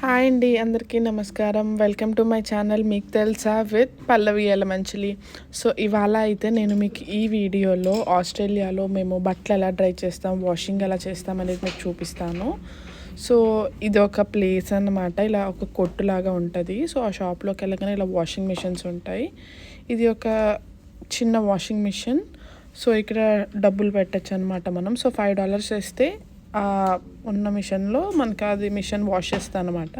Hi అండి అందరికీ నమస్కారం. వెల్కమ్ టు మై ఛానల్ మీకు తెలుసా? With Pallavi Yelamanchili. సో ఇవాళ అయితే నేను మీకు ఈ వీడియోలో ఆస్ట్రేలియాలో మేము బట్టలు ఎలా డ్రై చేస్తాం వాషింగ్ ఎలా చేస్తాం అనేది మీకు చూపిస్తాను. సో ఇది ఒక ప్లేస్ అన్నమాట. ఇలా ఒక కొట్టులాగా ఉంటుంది. సో ఆ షాప్లోకి వెళ్ళగానే ఇలా వాషింగ్ మిషన్స్ ఉంటాయి. ఇది ఒక చిన్న వాషింగ్ మిషన్. సో ఇక్కడ డబ్బులు పెట్టచ్చు అనమాట మనం. సో ఫైవ్ డాలర్స్ వేస్తే ఉన్న మిషన్లో మనకి అది మిషన్ వాష్ చేస్తాను అనమాట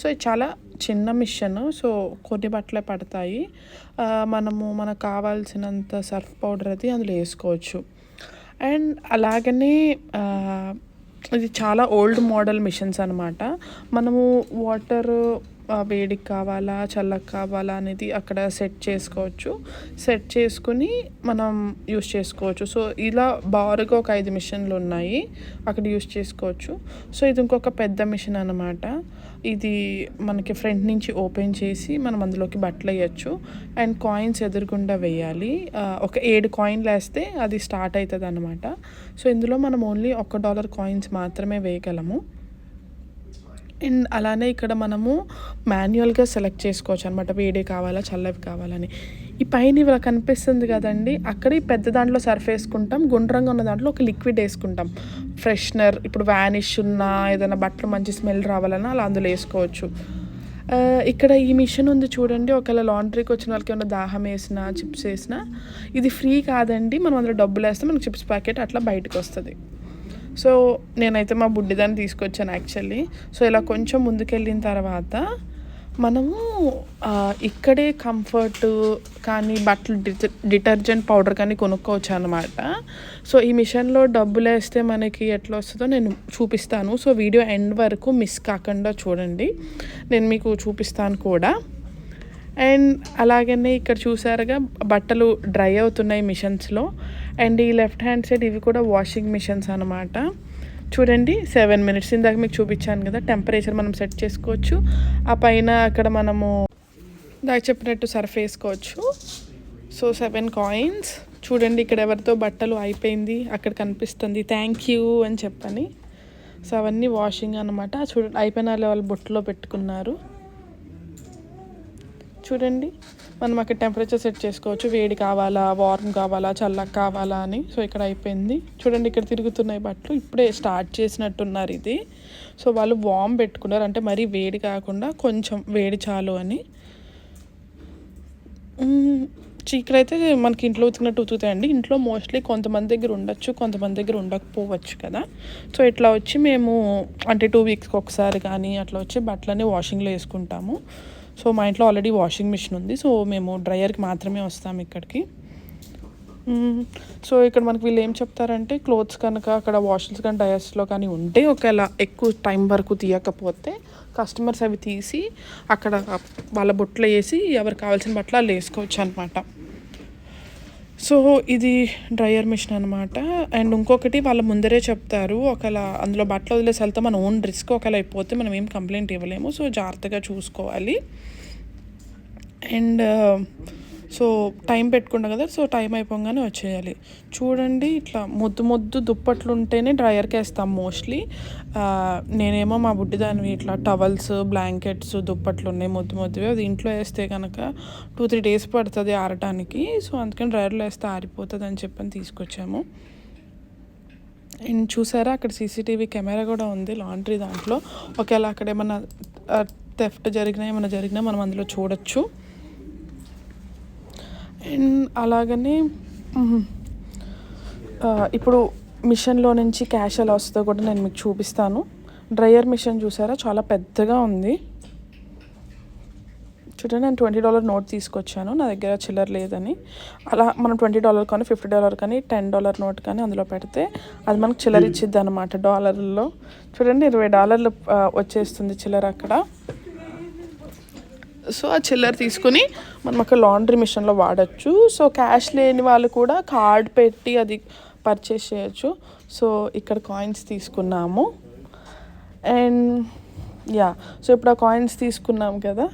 సో ఇది చాలా చిన్న మిషన్. సో కొన్ని బట్టలే పడతాయి. మనము మనకు కావాల్సినంత సర్ఫ్ పౌడర్ అది అందులో వేసుకోవచ్చు. అండ్ అలాగనే ఇది చాలా ఓల్డ్ మోడల్ మిషన్స్ అనమాట. మనము వాటర్ వేడికి కావాలా చల్లకి కావాలా అనేది అక్కడ సెట్ చేసుకోవచ్చు. సెట్ చేసుకుని మనం యూస్ చేసుకోవచ్చు. సో ఇలా బారుగా ఒక ఐదు మిషన్లు ఉన్నాయి. అక్కడ యూస్ చేసుకోవచ్చు. సో ఇది ఇంకొక పెద్ద మిషన్ అనమాట ఇది మనకి ఫ్రంట్ నుంచి ఓపెన్ చేసి మనం అందులోకి బట్టలు వేయచ్చు. అండ్ కాయిన్స్ ఎదురుగుండా వేయాలి. ఒక ఏడు కాయిన్లు వేస్తే అది స్టార్ట్ అవుతుంది అనమాట సో ఇందులో మనం ఓన్లీ ఒక డాలర్ కాయిన్స్ మాత్రమే వేయగలము. అండ్ అలానే ఇక్కడ మనము మాన్యువల్గా సెలెక్ట్ చేసుకోవచ్చు అనమాట వేడి కావాలా చల్లవి కావాలని. ఈ పైన ఇలా కనిపిస్తుంది కదండి అక్కడ ఈ పెద్ద దాంట్లో సర్ఫ్ వేసుకుంటాం గుండ్రంగా ఉన్న దాంట్లో ఒక లిక్విడ్ వేసుకుంటాం. ఫ్రెషనర్ ఇప్పుడు వ్యానిష్ ఉన్నా ఏదైనా బట్టలు మంచి స్మెల్ రావాలన్నా అలా అందులో వేసుకోవచ్చు. ఇక్కడ ఈ మిషన్ ఉంది చూడండి ఒకవేళ లాండ్రీకి వచ్చిన వాళ్ళకి ఏమైనా దాహం వేసినా చిప్స్ వేసినా ఇది ఫ్రీ కాదండి మనం అందులో డబ్బులు వేస్తే మనకి చిప్స్ ప్యాకెట్ అట్లా బయటకు వస్తుంది. సో నేనైతే మా బుడ్డిదాన్ని తీసుకొచ్చాను యాక్చువల్లీ సో ఇలా కొంచెం ముందుకెళ్ళిన తర్వాత మనము ఇక్కడే కంఫర్ట్ కానీ బట్టలు డిటర్జెంట్ పౌడర్ కానీ కొనుక్కోవచ్చు అనమాట సో ఈ మిషన్లో డబ్బులు వేస్తే మనకి ఎట్లా వస్తుందో నేను చూపిస్తాను. సో వీడియో ఎండ్ వరకు మిస్ కాకుండా చూడండి. నేను మీకు చూపిస్తాను కూడా. అండ్ అలాగనే ఇక్కడ చూసారుగా బట్టలు డ్రై అవుతున్నాయి మిషన్స్లో. అండ్ ఈ లెఫ్ట్ హ్యాండ్ సైడ్ ఇవి కూడా వాషింగ్ మిషన్స్ అనమాట చూడండి సెవెన్ మినిట్స్ ఇందాక మీకు చూపించాను కదా టెంపరేచర్ మనం సెట్ చేసుకోవచ్చు. ఆ పైన అక్కడ మనము దాకా చెప్పినట్టు సర్ఫ్ వేసుకోవచ్చు. So seven coins. చూడండి ఇక్కడ ఎవరితో బట్టలు అయిపోయింది అక్కడ కనిపిస్తుంది థ్యాంక్ యూ అని చెప్పని. సో అవన్నీ వాషింగ్ అనమాట చూడండి అయిపోయిన వాళ్ళు వాళ్ళు బొట్టులో పెట్టుకున్నారు. చూడండి. మనం అక్కడ టెంపరేచర్ సెట్ చేసుకోవచ్చు. వేడి కావాలా వార్మ్ కావాలా చల్లగా కావాలా అని. సో ఇక్కడ అయిపోయింది. చూడండి ఇక్కడ తిరుగుతున్నాయి బట్టలు. ఇప్పుడే స్టార్ట్ చేసినట్టున్నారు ఇది. సో వాళ్ళు వామ్ పెట్టుకున్నారు. అంటే మరీ వేడి కాకుండా కొంచెం వేడి చాలు అని. చీకలు అయితే మనకి ఇంట్లో ఉతికినట్టు ఉతుకుతాయండి. ఇంట్లో మోస్ట్లీ కొంతమంది దగ్గర ఉండొచ్చు కొంతమంది దగ్గర ఉండకపోవచ్చు కదా. సో ఇట్లా వచ్చి మేము అంటే టూ వీక్స్కి ఒకసారి కానీ అట్లా వచ్చి బట్టలన్నీ వాషింగ్లో వేసుకుంటాము. సో మా ఇంట్లో ఆల్రెడీ వాషింగ్ మిషన్ ఉంది. సో మేము డ్రయర్కి మాత్రమే వస్తాం ఇక్కడికి. సో ఇక్కడ మనకి వీళ్ళు ఏం చెప్తారంటే క్లోత్స్ కనుక అక్కడ వాషర్స్ కానీ డయర్స్లో కానీ ఉంటే ఒకవేళ ఎక్కువ టైం వరకు తీయకపోతే కస్టమర్స్ అవి తీసి అక్కడ వాళ్ళ బొట్లో వేసి ఎవరికి కావాల్సిన బట్టలు వాళ్ళు వేసుకోవచ్చు అనమాట సో ఇది డ్రయర్ మిషన్ అనమాట అండ్ ఇంకొకటి వాళ్ళ ముందరే చెప్తారు ఒకవేళ అందులో బట్టలు వదిలేసి వెళ్తే మన ఓన్ రిస్క్ ఒకవేళ అయిపోతే మనం ఏం కంప్లైంట్ ఇవ్వలేము. సో జాగ్రత్తగా చూసుకోవాలి. అండ్ సో టైం పెట్టుకుంటాం కదా సో టైం అయిపోగానే వచ్చేయాలి. చూడండి ఇట్లా ముద్దు ముద్దు దుప్పట్లు ఉంటేనే డ్రయర్కి వేస్తాం మోస్ట్లీ నేనేమో మా బుడ్డిదానివి ఇట్లా టవల్స్ బ్లాంకెట్స్ దుప్పట్లు ఉన్నాయి ముద్దు ముద్దువి. అది ఇంట్లో వేస్తే కనుక టూ త్రీ డేస్ పడుతుంది ఆరటానికి. సో అందుకని డ్రయర్లో వేస్తే ఆరిపోతుంది అని చెప్పని తీసుకొచ్చాము. అండ్ చూసారా అక్కడ సీసీటీవీ కెమెరా కూడా ఉంది లాండ్రీ దాంట్లో. ఒకవేళ అక్కడ ఏమన్నా థెఫ్ట్ జరిగినా ఏమైనా జరిగినా మనం అందులో చూడొచ్చు. అండ్ అలాగనే ఇప్పుడు మిషన్లో నుంచి క్యాష్ ఎలా వస్తుందో కూడా నేను మీకు చూపిస్తాను. డ్రయర్ మిషన్ చూసారా? చాలా పెద్దగా ఉంది. చూడండి నేను ట్వంటీ డాలర్ నోట్ తీసుకొచ్చాను. నా దగ్గర చిల్లర లేదని. అలా మనం ట్వంటీ డాలర్ కానీ ఫిఫ్టీ డాలర్ కానీ టెన్ డాలర్ నోట్ కానీ అందులో పెడితే అది మనకు చిల్లర ఇచ్చిద్ది అనమాట డాలర్లో. చూడండి ఇరవై డాలర్లు వచ్చేస్తుంది చిల్లర అక్కడ. సో ఆ చిల్లర తీసుకుని మనం అక్కడ లాండ్రీ మిషన్లో వాడచ్చు. సో క్యాష్ లేని వాళ్ళు కూడా కార్డ్ పెట్టి అది పర్చేస్ చేయొచ్చు. సో ఇక్కడ కాయిన్స్ తీసుకున్నాము. అండ్ యా సో ఇప్పుడు ఆ కాయిన్స్ తీసుకున్నాం కదా.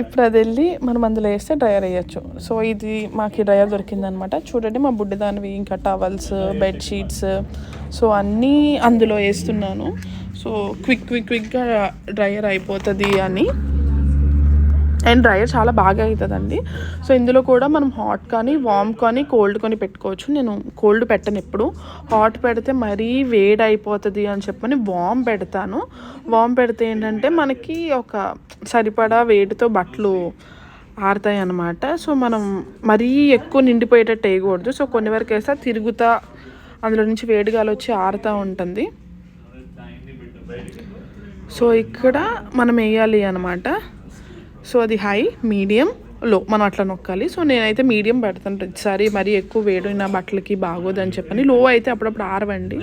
ఇప్పుడు అది వెళ్ళి మనం అందులో వేస్తే డ్రయర్ వేయచ్చు. సో ఇది మాకు డ్రయర్ దొరికిందనమాట. చూడండి మా బుడ్డిదానివి ఇంకా టవల్స్ బెడ్షీట్స్ సో అన్నీ అందులో వేస్తున్నాను. సో క్విక్ క్విక్ క్విక్గా డ్రైయర్ అయిపోతుంది అని. అండ్ డ్రైయర్ చాలా బాగా అవుతుందండి. సో ఇందులో కూడా మనం హాట్ కానీ వామ్ కానీ కోల్డ్ కానీ పెట్టుకోవచ్చు. నేను కోల్డ్ పెట్టను ఎప్పుడు. హాట్ పెడితే మరీ వేడి అయిపోతుంది అని చెప్పని వామ్ పెడతాను. వామ్ పెడితే ఏంటంటే మనకి ఒక సరిపడా వేడితో బట్టలు ఆరుతాయి అన్నమాట. సో మనం మరీ ఎక్కువ నిండిపోయేటట్టు వేయకూడదు. సో కొన్ని వరకు వేస్తే తిరుగుతా అందులో నుంచి వేడిగాలు వచ్చి ఆరుతూ ఉంటుంది. సో ఇక్కడ మనం వేయాలి అనమాట సో అది హై మీడియం లో మనం అట్లా నొక్కాలి. సో నేనైతే మీడియం పెడతాను ప్రతిసారి. మరీ ఎక్కువ వేడిన బట్టలకి బాగోదని చెప్పని. లో అయితే అప్పుడప్పుడు ఆరవండి.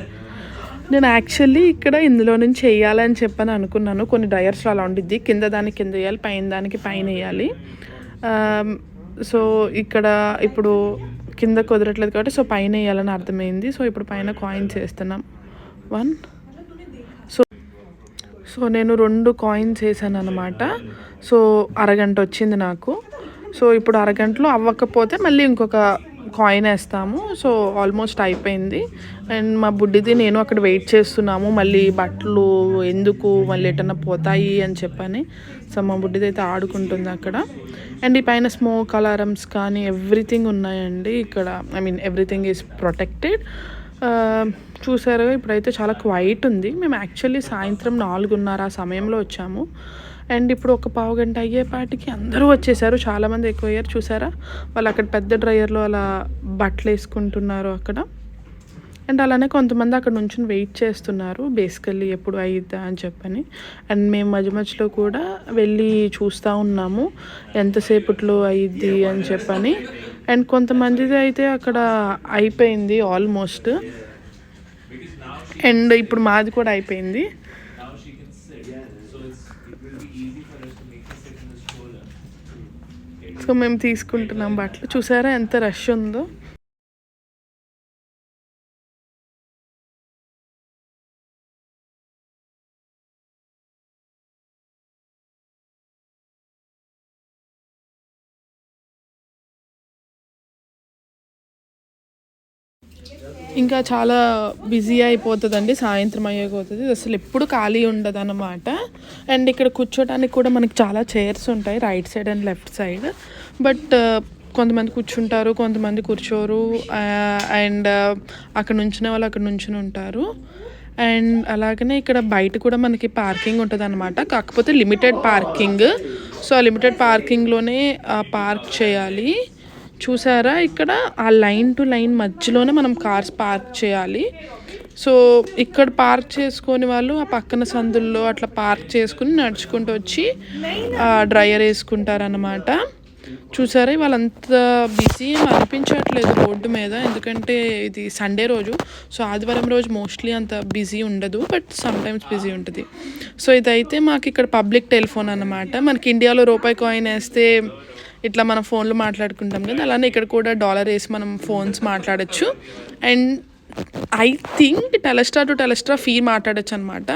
నేను యాక్చువల్లీ ఇక్కడ ఇందులో నుంచి వేయాలని చెప్పని అనుకున్నాను. కొన్ని డ్రయర్స్లో అలా ఉండిద్ది. కింద దానికి కింద వేయాలి పైన దానికి పైన వేయాలి. సో ఇక్కడ ఇప్పుడు కింద కుదరట్లేదు కాబట్టి సో పైన వేయాలని అర్థమైంది. సో ఇప్పుడు పైన కాయిన్స్ వేస్తున్నాం వన్ సో నేను రెండు కాయిన్స్ వేసాను అనమాట సో అరగంట వచ్చింది నాకు. సో ఇప్పుడు అరగంటలో అవ్వకపోతే మళ్ళీ ఇంకొక కాయిన్ వేస్తాము. సో ఆల్మోస్ట్ అయిపోయింది. అండ్ మా బుడ్డిది నేను అక్కడ వెయిట్ చేస్తున్నాము. మళ్ళీ బట్టలు ఎందుకు మళ్ళీ ఎటన్నా పోతాయి అని చెప్పని. సో మా బుడ్డిది అయితే ఆడుకుంటుంది అక్కడ. అండ్ ఈ పైన స్మోక్ అలారమ్స్ కానీ ఎవ్రీథింగ్ ఉన్నాయండి. ఇక్కడ I mean everything is protected చూసారు ఇప్పుడైతే చాలా క్వైట్ ఉంది. మేము యాక్చువల్లీ సాయంత్రం నాలుగున్నర ఆ సమయంలో వచ్చాము. అండ్ ఇప్పుడు ఒక పావు గంట అయ్యేపాటికి అందరూ వచ్చేసారు. చాలామంది ఎక్కువ అయ్యారు చూసారా? వాళ్ళు అక్కడ పెద్ద డ్రయర్లో అలా బట్టలు వేసుకుంటున్నారు అక్కడ. అండ్ అలానే కొంతమంది అక్కడ నుంచి వెయిట్ చేస్తున్నారు. బేసికల్లీ ఎప్పుడు అయిద్దా అని చెప్పని. అండ్ మేము మధ్య మధ్యలో కూడా వెళ్ళి చూస్తూ ఉన్నాము. ఎంతసేపట్లో అయిద్ది అని చెప్పని. అండ్ కొంతమందిది అయితే అక్కడ అయిపోయింది ఆల్మోస్ట్. అండ్ ఇప్పుడు మాది కూడా అయిపోయింది. సో మేము తీసుకుంటున్నాం బట్టలు. చూసారా ఎంత రష్ ఉందో? ఇంకా చాలా బిజీ అయిపోతుందండి సాయంత్రం అయ్యేపోతుంది అసలు ఎప్పుడు ఖాళీ ఉండదు అనమాట అండ్ ఇక్కడ కూర్చోడానికి కూడా మనకి చాలా చైర్స్ ఉంటాయి right side and left side. But కొంతమంది కూర్చుంటారు కొంతమంది కూర్చోరు అండ్ అక్కడ నుంచిన వాళ్ళు అక్కడ నుంచుని ఉంటారు. అండ్ అలాగనే ఇక్కడ బయట కూడా మనకి పార్కింగ్ ఉంటుంది అనమాట కాకపోతే లిమిటెడ్ పార్కింగ్. సో ఆ లిమిటెడ్ పార్కింగ్లోనే పార్క్ చేయాలి. చూసారా ఇక్కడ? ఆ లైన్ టు లైన్ మధ్యలోనే మనం కార్స్ పార్క్ చేయాలి. సో ఇక్కడ పార్క్ చేసుకొని వాళ్ళు ఆ పక్కన సందుల్లో అట్లా పార్క్ చేసుకుని నడుచుకుంటూ వచ్చి డ్రైయర్ వేసుకుంటారనమాట చూసారా? వాళ్ళంత బిజీ ఏం అనిపించట్లేదు రోడ్డు మీద. ఎందుకంటే ఇది సండే రోజు. సో ఆదివారం రోజు మోస్ట్లీ అంత బిజీ ఉండదు. బట్ సమ్టైమ్స్ బిజీ ఉంటుంది. సో ఇదైతే మాకు ఇక్కడ పబ్లిక్ టెలిఫోన్ అనమాట మనకి ఇండియాలో రూపాయి కాయిన్ వేస్తే ఇట్లా మనం ఫోన్లో మాట్లాడుకుంటాం కదా అలానే ఇక్కడ కూడా డాలర్ వేసి మనం ఫోన్స్ మాట్లాడచ్చు. And I think Telstra to Telstra free మాట్లాడచ్చు అనమాట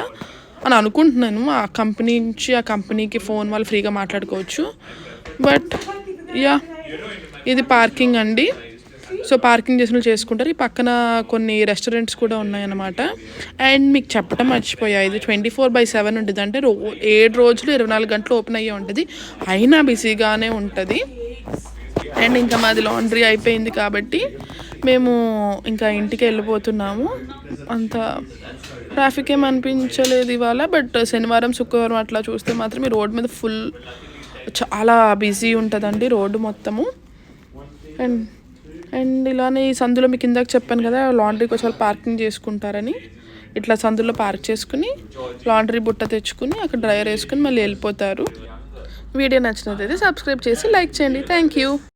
అని అనుకుంటున్నాను. ఆ కంపెనీ నుంచి ఆ కంపెనీకి ఫోన్ వాళ్ళు ఫ్రీగా మాట్లాడుకోవచ్చు. బట్ యా ఇది పార్కింగ్ అండి. సో పార్కింగ్ చేసిన చేసుకుంటారు. ఈ పక్కన కొన్ని రెస్టారెంట్స్ కూడా ఉన్నాయన్నమాట. అండ్ మీకు చెప్పడం మర్చిపోయా ఇది ట్వంటీ ఫోర్ బై సెవెన్ ఉంటుంది అంటే రో ఏడు రోజులు ఇరవై నాలుగు గంటలు ఓపెన్ అయ్యే ఉంటుంది. అయినా బిజీగానే ఉంటుంది. అండ్ ఇంకా మాది లాండ్రీ అయిపోయింది కాబట్టి మేము ఇంకా ఇంటికి వెళ్ళిపోతున్నాము. అంత ట్రాఫిక్ ఏం అనిపించలేదు ఇవాళ. బట్ శనివారం శుక్రవారం అట్లా చూస్తే మాత్రం ఈ రోడ్ మీద ఫుల్ చాలా బిజీ ఉంటుందండి రోడ్డు మొత్తము. అండ్ అండ్ ఇలానే ఈ సందులో మీకు ఇందాక చెప్పాను కదా లాండ్రీకి వచ్చి పార్కింగ్ చేసుకుంటారని. ఇట్లా సందులో పార్క్ చేసుకుని లాండ్రీ బుట్ట తెచ్చుకుని అక్కడ డ్రైవర్ వేసుకుని మళ్ళీ వెళ్ళిపోతారు. వీడియో నచ్చినట్లయితే సబ్స్క్రైబ్ చేసి లైక్ చేయండి. Thank you